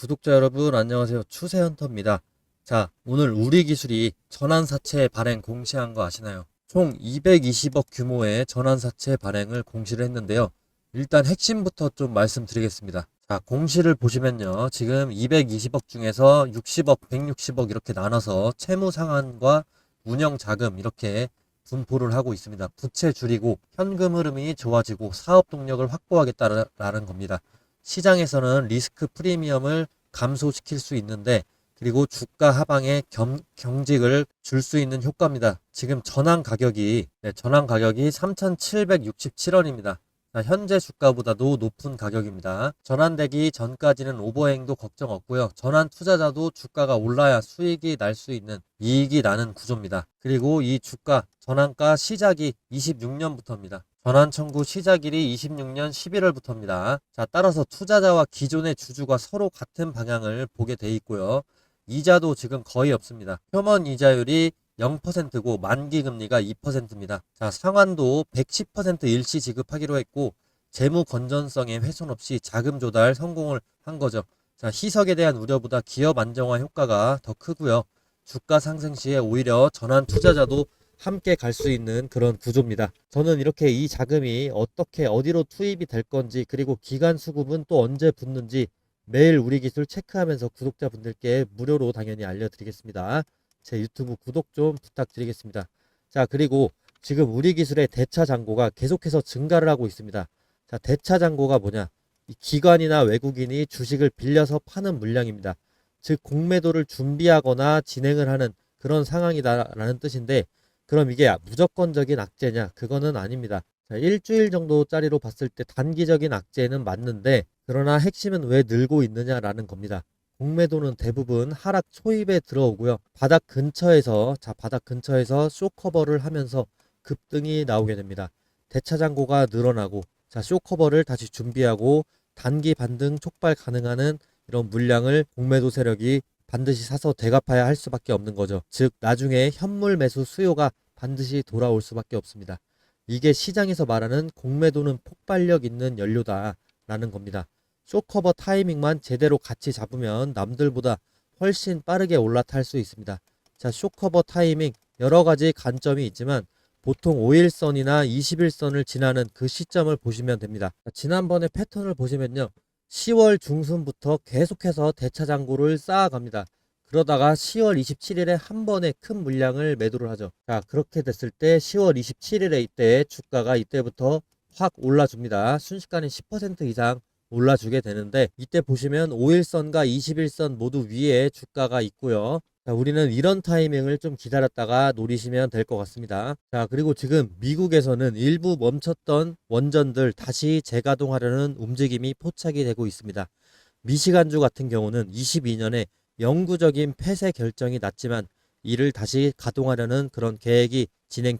구독자 여러분 안녕하세요. 추세헌터입니다. 자, 오늘 우리 기술이 전환사채 발행 공시한 거 아시나요? 총 220억 규모의 전환사채 발행을 공시를 했는데요. 일단 핵심부터 좀 말씀드리겠습니다. 자, 공시를 보시면요. 지금 220억 중에서 60억, 160억 이렇게 나눠서 채무 상환과 운영 자금 이렇게 분포를 하고 있습니다. 부채 줄이고 현금 흐름이 좋아지고 사업 동력을 확보하겠다라는 겁니다. 시장에서는 리스크 프리미엄을 감소시킬 수 있는데 그리고 주가 하방에 겸, 경직을 줄 수 있는 효과입니다. 지금 전환 가격이 네, 전환 가격이 3,767원입니다. 현재 주가보다도 높은 가격입니다. 전환되기 전까지는 오버행도 걱정 없고요. 전환 투자자도 주가가 올라야 수익이 날 수 있는 이익이 나는 구조입니다. 그리고 이 주가 전환가 시작이 26년부터입니다. 전환 청구 시작일이 26년 11월부터입니다. 자, 따라서 투자자와 기존의 주주가 서로 같은 방향을 보게 돼 있고요. 이자도 지금 거의 없습니다. 표본 이자율이 0%고 만기 금리가 2%입니다. 자, 상환도 110% 일시 지급하기로 했고 재무 건전성에 훼손 없이 자금 조달 성공을 한 거죠. 자, 희석에 대한 우려보다 기업 안정화 효과가 더 크고요. 주가 상승 시에 오히려 전환 투자자도 함께 갈 수 있는 그런 구조입니다. 저는 이렇게 이 자금이 어떻게 어디로 투입이 될 건지 그리고 기간 수급은 또 언제 붙는지 매일 우리 기술 체크하면서 구독자분들께 무료로 당연히 알려드리겠습니다. 제 유튜브 구독 좀 부탁드리겠습니다. 자, 그리고 지금 우리 기술의 대차 잔고가 계속해서 증가를 하고 있습니다. 자, 대차 잔고가 뭐냐? 이 기관이나 외국인이 주식을 빌려서 파는 물량입니다. 즉, 공매도를 준비하거나 진행을 하는 그런 상황이다라는 뜻인데, 그럼 이게 무조건적인 악재냐? 그거는 아닙니다. 자, 일주일 정도짜리로 봤을 때 단기적인 악재는 맞는데, 그러나 핵심은 왜 늘고 있느냐라는 겁니다. 공매도는 대부분 하락 초입에 들어오고요. 바닥 근처에서 자 바닥 근처에서 쇼커버를 하면서 급등이 나오게 됩니다. 대차 잔고가 늘어나고 자 쇼커버를 다시 준비하고 단기 반등 촉발 가능하는 이런 물량을 공매도 세력이 반드시 사서 대갚아야 할 수밖에 없는 거죠. 즉 나중에 현물 매수 수요가 반드시 돌아올 수밖에 없습니다. 이게 시장에서 말하는 공매도는 폭발력 있는 연료다라는 겁니다. 쇼커버 타이밍만 제대로 같이 잡으면 남들보다 훨씬 빠르게 올라탈 수 있습니다. 자, 쇼커버 타이밍 여러 가지 관점이 있지만 보통 5일선이나 21선을 지나는 그 시점을 보시면 됩니다. 자, 지난번에 패턴을 보시면요. 10월 중순부터 계속해서 대차 잔고를 쌓아갑니다. 그러다가 10월 27일에 한 번에 큰 물량을 매도를 하죠. 자, 그렇게 됐을 때 10월 27일에 이때 주가가 이때부터 확 올라줍니다. 순식간에 10% 이상 올라주게 되는데 이때 보시면 5일선과 21선 모두 위에 주가가 있고요. 자, 우리는 이런 타이밍을 좀 기다렸다가 노리시면 될 것 같습니다. 자, 그리고 지금 미국에서는 일부 멈췄던 원전들 다시 재가동하려는 움직임이 포착이 되고 있습니다. 미시간주 같은 경우는 22년에 영구적인 폐쇄 결정이 났지만 이를 다시 가동하려는 그런 계획이 진행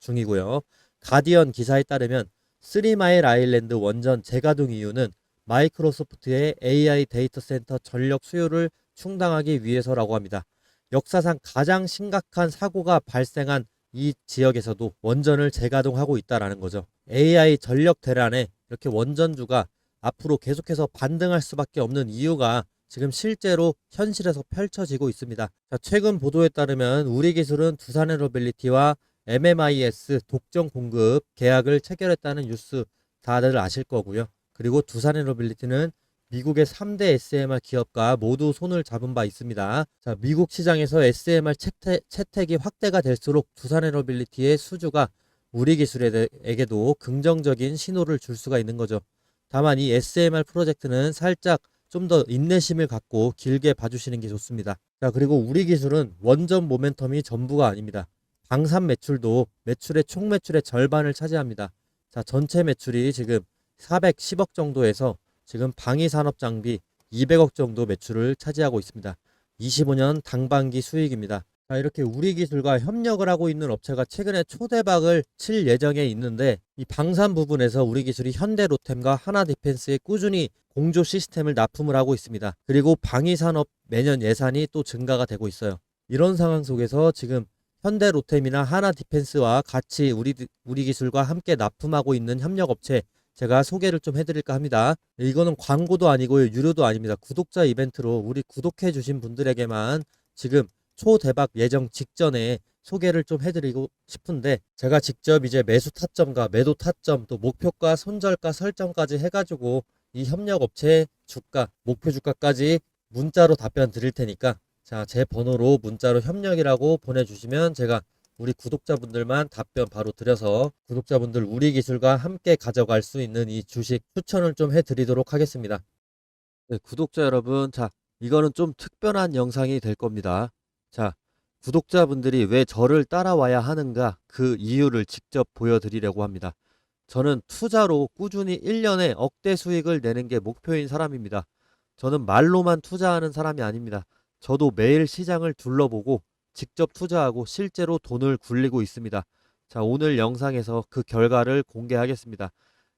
중이고요. 가디언 기사에 따르면 쓰리마일 아일랜드 원전 재가동 이유는 마이크로소프트의 AI 데이터 센터 전력 수요를 충당하기 위해서라고 합니다. 역사상 가장 심각한 사고가 발생한 이 지역에서도 원전을 재가동하고 있다라는 거죠. AI 전력 대란에 이렇게 원전주가 앞으로 계속해서 반등할 수밖에 없는 이유가 지금 실제로 현실에서 펼쳐지고 있습니다. 자, 최근 보도에 따르면 우리 기술은 두산 에너빌리티와 MMIS 독점 공급 계약을 체결했다는 뉴스 다들 아실 거고요. 그리고 두산 에너빌리티는 미국의 3대 SMR 기업과 모두 손을 잡은 바 있습니다. 자, 미국 시장에서 SMR 채택, 채택 이 확대가 될수록 두산 에너빌리티의 수주가 우리 기술에게도 긍정적인 신호를 줄 수가 있는 거죠. 다만 이 SMR 프로젝트는 살짝 좀 더 인내심을 갖고 길게 봐주시는 게 좋습니다. 자, 그리고 우리 기술은 원전 모멘텀이 전부가 아닙니다. 방산 매출도 매출의 총 매출의 절반을 차지합니다. 자, 전체 매출이 지금 410억 정도에서 지금 방위 산업 장비 200억 정도 매출을 차지하고 있습니다. 25년 당반기 수익입니다. 자, 이렇게 우리 기술과 협력을 하고 있는 업체가 최근에 초대박을 칠 예정에 있는데 이 방산 부분에서 우리 기술이 현대 로템과 하나 디펜스에 꾸준히 공조 시스템을 납품을 하고 있습니다. 그리고 방위 산업 매년 예산이 또 증가가 되고 있어요. 이런 상황 속에서 지금 현대 로템이나 하나 디펜스와 같이 우리 우리 기술과 함께 납품하고 있는 협력 업체 제가 소개를 좀 해드릴까 합니다. 이거는 광고도 아니고요. 유료도 아닙니다. 구독자 이벤트로 우리 구독해 주신 분들에게만 지금 초대박 예정 직전에 소개를 좀 해드리고 싶은데 제가 직접 이제 매수 타점과 매도 타점 또 목표가 손절가 설정까지 해가지고 이 협력 업체 주가 목표 주가까지 문자로 답변 드릴 테니까 자 제 번호로 문자로 협력이라고 보내주시면 제가 우리 구독자분들만 답변 바로 드려서 구독자분들 우리 기술과 함께 가져갈 수 있는 이 주식 추천을 좀 해드리도록 하겠습니다. 네, 구독자 여러분, 자 이거는 좀 특별한 영상이 될 겁니다. 자 구독자분들이 왜 저를 따라와야 하는가 그 이유를 직접 보여드리려고 합니다. 저는 투자로 꾸준히 1년에 억대 수익을 내는 게 목표인 사람입니다. 저는 말로만 투자하는 사람이 아닙니다. 저도 매일 시장을 둘러보고 직접 투자하고 실제로 돈을 굴리고 있습니다. 자, 오늘 영상에서 그 결과를 공개하겠습니다.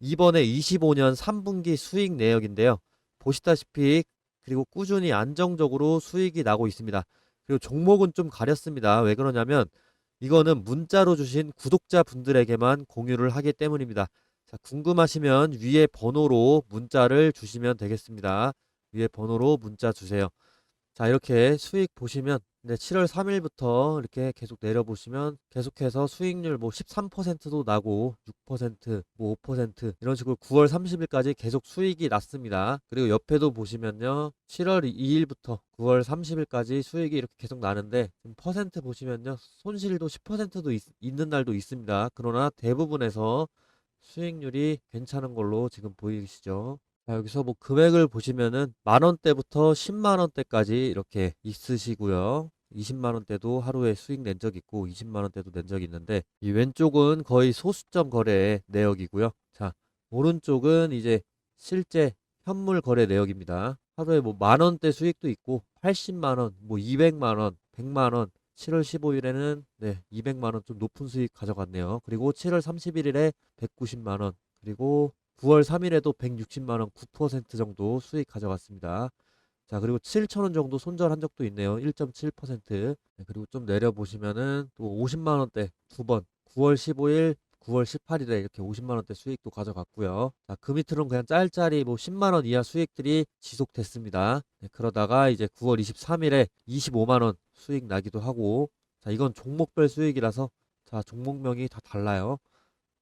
이번에 25년 3분기 수익 내역인데요. 보시다시피 그리고 꾸준히 안정적으로 수익이 나고 있습니다. 그리고 종목은 좀 가렸습니다. 왜 그러냐면 이거는 문자로 주신 구독자 분들에게만 공유를 하기 때문입니다. 자, 궁금하시면 위에 번호로 문자를 주시면 되겠습니다. 위에 번호로 문자 주세요. 자, 이렇게 수익 보시면 네, 7월 3일부터 이렇게 계속 내려보시면 계속해서 수익률 뭐 13%도 나고 6%, 뭐 5% 이런 식으로 9월 30일까지 계속 수익이 났습니다. 그리고 옆에도 보시면요. 7월 2일부터 9월 30일까지 수익이 이렇게 계속 나는데 지금 퍼센트 보시면요. 손실도 10%도 있, 있는 날도 있습니다. 그러나 대부분에서 수익률이 괜찮은 걸로 지금 보이시죠? 자, 여기서 뭐 금액을 보시면은 만 원대부터 10만 원대까지 이렇게 있으시고요. 20만 원대도 하루에 수익 낸 적 있고 20만 원대도 낸 적 있는데 이 왼쪽은 거의 소수점 거래 내역이고요. 자, 오른쪽은 이제 실제 현물 거래 내역입니다. 하루에 뭐 만 원대 수익도 있고 80만 원, 뭐 200만 원, 100만 원 7월 15일에는 네, 200만 원 좀 높은 수익 가져갔네요. 그리고 7월 31일에 190만 원, 그리고 9월 3일에도 160만 원 9% 정도 수익 가져갔습니다. 자, 그리고 7,000원 정도 손절한 적도 있네요. 1.7%. 네, 그리고 좀 내려 보시면은 또 50만 원대 두 번. 9월 15일, 9월 18일에 이렇게 50만 원대 수익도 가져갔고요. 자, 그 밑으로는 그냥 짤짤이 뭐 10만 원 이하 수익들이 지속됐습니다. 네, 그러다가 이제 9월 23일에 25만 원 수익 나기도 하고 자, 이건 종목별 수익이라서 자, 종목명이 다 달라요.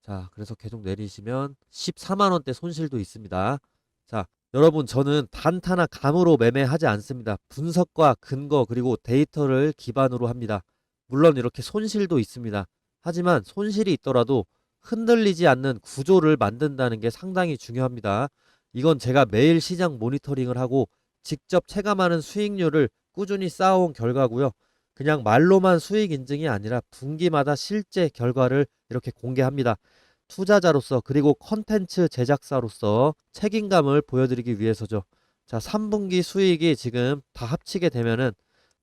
자, 그래서 계속 내리시면 14만 원대 손실도 있습니다. 자, 여러분 저는 단타나 감으로 매매하지 않습니다. 분석과 근거 그리고 데이터를 기반으로 합니다. 물론 이렇게 손실도 있습니다. 하지만 손실이 있더라도 흔들리지 않는 구조를 만든다는 게 상당히 중요합니다. 이건 제가 매일 시장 모니터링을 하고 직접 체감하는 수익률을 꾸준히 쌓아온 결과고요. 그냥 말로만 수익 인증이 아니라 분기마다 실제 결과를 이렇게 공개합니다. 투자자로서 그리고 컨텐츠 제작사로서 책임감을 보여드리기 위해서죠. 자, 3분기 수익이 지금 다 합치게 되면은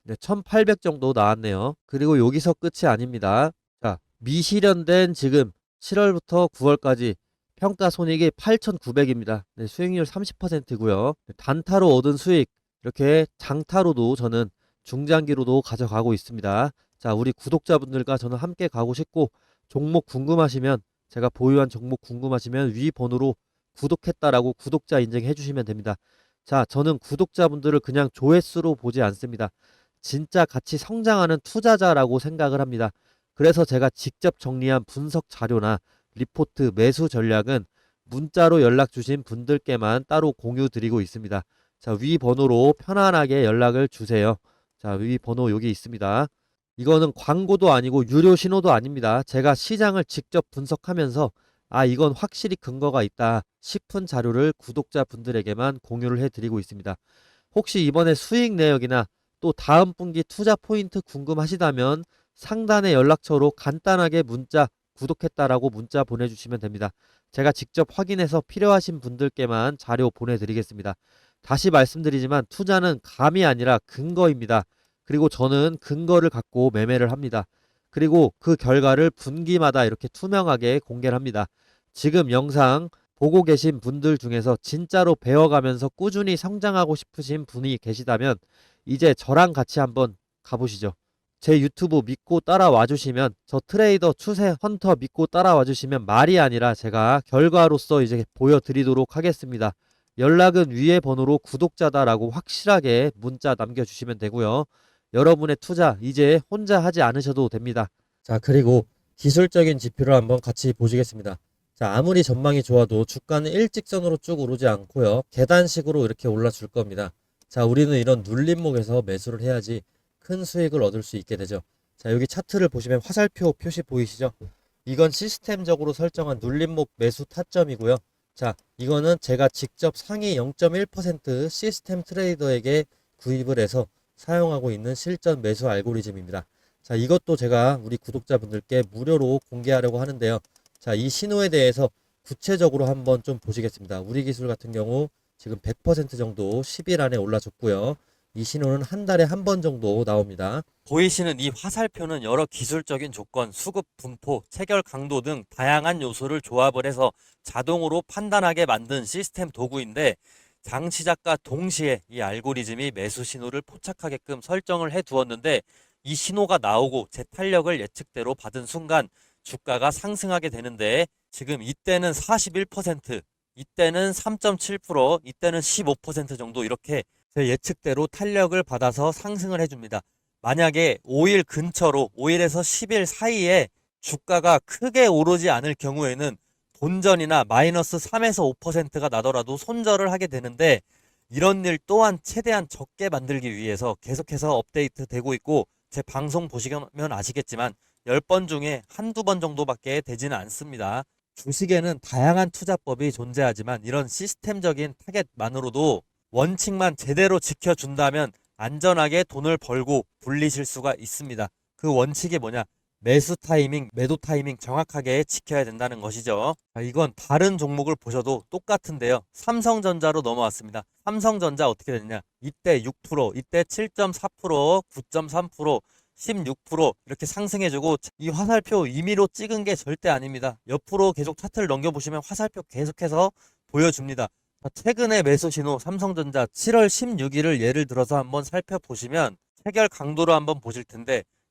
네, 1800 정도 나왔네요. 그리고 여기서 끝이 아닙니다. 자, 미실현된 지금 7월부터 9월까지 평가 손익이 8,900입니다. 네, 수익률 30%고요. 단타로 얻은 수익 이렇게 장타로도 저는 중장기로도 가져가고 있습니다. 자, 우리 구독자분들과 저는 함께 가고 싶고 종목 궁금하시면 제가 보유한 종목 궁금하시면 위 번호로 구독했다라고 구독자 인증해 주시면 됩니다. 자, 저는 구독자분들을 그냥 조회수로 보지 않습니다. 진짜 같이 성장하는 투자자라고 생각을 합니다. 그래서 제가 직접 정리한 분석 자료나 리포트 매수 전략은 문자로 연락 주신 분들께만 따로 공유 드리고 있습니다. 자, 위 번호로 편안하게 연락을 주세요. 자, 위 번호 여기 있습니다. 이거는 광고도 아니고 유료 신호도 아닙니다. 제가 시장을 직접 분석하면서 아, 이건 확실히 근거가 있다 싶은 자료를 구독자분들에게만 공유를 해드리고 있습니다. 혹시 이번에 수익 내역이나 또 다음 분기 투자 포인트 궁금하시다면 상단의 연락처로 간단하게 문자 구독했다라고 문자 보내주시면 됩니다. 제가 직접 확인해서 필요하신 분들께만 자료 보내드리겠습니다. 다시 말씀드리지만 투자는 감이 아니라 근거입니다. 그리고 저는 근거를 갖고 매매를 합니다. 그리고 그 결과를 분기마다 이렇게 투명하게 공개를 합니다. 지금 영상 보고 계신 분들 중에서 진짜로 배워가면서 꾸준히 성장하고 싶으신 분이 계시다면 이제 저랑 같이 한번 가보시죠. 제 유튜브 믿고 따라와 주시면 저 트레이더 추세 헌터 믿고 따라와 주시면 말이 아니라 제가 결과로서 이제 보여드리도록 하겠습니다. 연락은 위에 번호로 구독자다라고 확실하게 문자 남겨주시면 되고요. 여러분의 투자 이제 혼자 하지 않으셔도 됩니다. 자, 그리고 기술적인 지표를 한번 같이 보시겠습니다. 자, 아무리 전망이 좋아도 주가는 일직선으로 쭉 오르지 않고요. 계단식으로 이렇게 올라줄 겁니다. 자, 우리는 이런 눌림목에서 매수를 해야지 큰 수익을 얻을 수 있게 되죠. 자, 여기 차트를 보시면 화살표 표시 보이시죠? 이건 시스템적으로 설정한 눌림목 매수 타점이고요. 자, 이거는 제가 직접 상위 0.1% 시스템 트레이더에게 구입을 해서 사용하고 있는 실전 매수 알고리즘입니다. 자, 이것도 제가 우리 구독자분들께 무료로 공개하려고 하는데요. 자, 이 신호에 대해서 구체적으로 한번 좀 보시겠습니다. 우리 기술 같은 경우 지금 100% 정도 10일 안에 올라줬고요. 이 신호는 한 달에 한 번 정도 나옵니다. 보이시는 이 화살표는 여러 기술적인 조건, 수급 분포, 체결 강도 등 다양한 요소를 조합을 해서 자동으로 판단하게 만든 시스템 도구인데 장 시작과 동시에 이 알고리즘이 매수 신호를 포착하게끔 설정을 해 두었는데 이 신호가 나오고 제 탄력을 예측대로 받은 순간 주가가 상승하게 되는데 지금 이때는 41%, 이때는 3.7%, 이때는 15% 정도 이렇게 제 예측대로 탄력을 받아서 상승을 해줍니다. 만약에 5일 근처로 5일에서 10일 사이에 주가가 크게 오르지 않을 경우에는 본전이나 마이너스 3에서 5%가 나더라도 손절을 하게 되는데 이런 일 또한 최대한 적게 만들기 위해서 계속해서 업데이트 되고 있고 제 방송 보시면 아시겠지만 10번 중에 한두 번 정도밖에 되지는 않습니다. 주식에는 다양한 투자법이 존재하지만 이런 시스템적인 타겟만으로도 원칙만 제대로 지켜준다면 안전하게 돈을 벌고 불리실 수가 있습니다. 그 원칙이 뭐냐? 매수 타이밍, 매도 타이밍 정확하게 지켜야 된다는 것이죠. 자, 이건 다른 종목을 보셔도 똑같은데요. 삼성전자로 넘어왔습니다. 삼성전자 어떻게 됐냐? 이때 6%, 이때 7.4%, 9.3%, 16% 이렇게 상승해주고 이 화살표 임의로 찍은 게 절대 아닙니다. 옆으로 계속 차트를 넘겨보시면 화살표 계속해서 보여줍니다. 자, 최근의 매수 신호 삼성전자 7월 16일을 예를 들어서 한번 살펴보시면 체결 강도로 한번 보실 텐데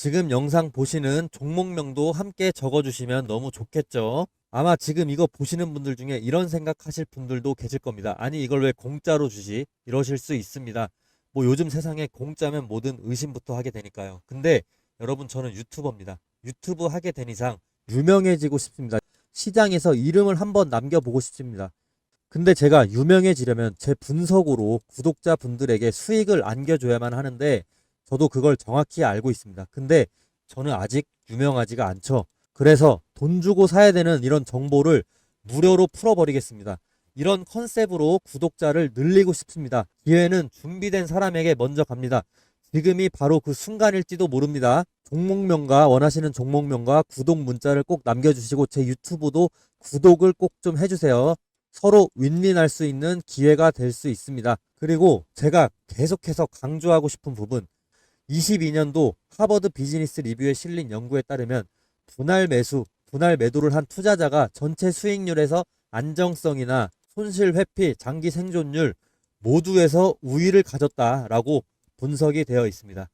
지금 영상 보시는 종목명도 함께 적어주시면 너무 좋겠죠. 아마 지금 이거 보시는 분들 중에 이런 생각하실 분들도 계실 겁니다. 아니 이걸 왜 공짜로 주지? 이러실 수 있습니다. 뭐 요즘 세상에 공짜면 뭐든 의심부터 하게 되니까요. 근데 여러분 저는 유튜버입니다. 유튜브 하게 된 이상 유명해지고 싶습니다. 시장에서 이름을 한번 남겨보고 싶습니다. 근데 제가 유명해지려면 제 분석으로 구독자 분들에게 수익을 안겨줘야만 하는데 저도 그걸 정확히 알고 있습니다. 근데 저는 아직 유명하지가 않죠. 그래서 돈 주고 사야 되는 이런 정보를 무료로 풀어버리겠습니다. 이런 컨셉으로 구독자를 늘리고 싶습니다. 기회는 준비된 사람에게 먼저 갑니다. 지금이 바로 그 순간일지도 모릅니다. 종목명과 원하시는 종목명과 구독 문자를 꼭 남겨주시고 제 유튜브도 구독을 꼭 좀 해주세요. 서로 윈윈할 수 있는 기회가 될 수 있습니다. 그리고 제가 계속해서 강조하고 싶은 부분 22년도 하버드 비즈니스 리뷰에 실린 연구에 따르면 분할 매수, 분할 매도를 한 투자자가 전체 수익률에서 안정성이나 손실 회피, 장기 생존율 모두에서 우위를 가졌다라고 분석이 되어 있습니다.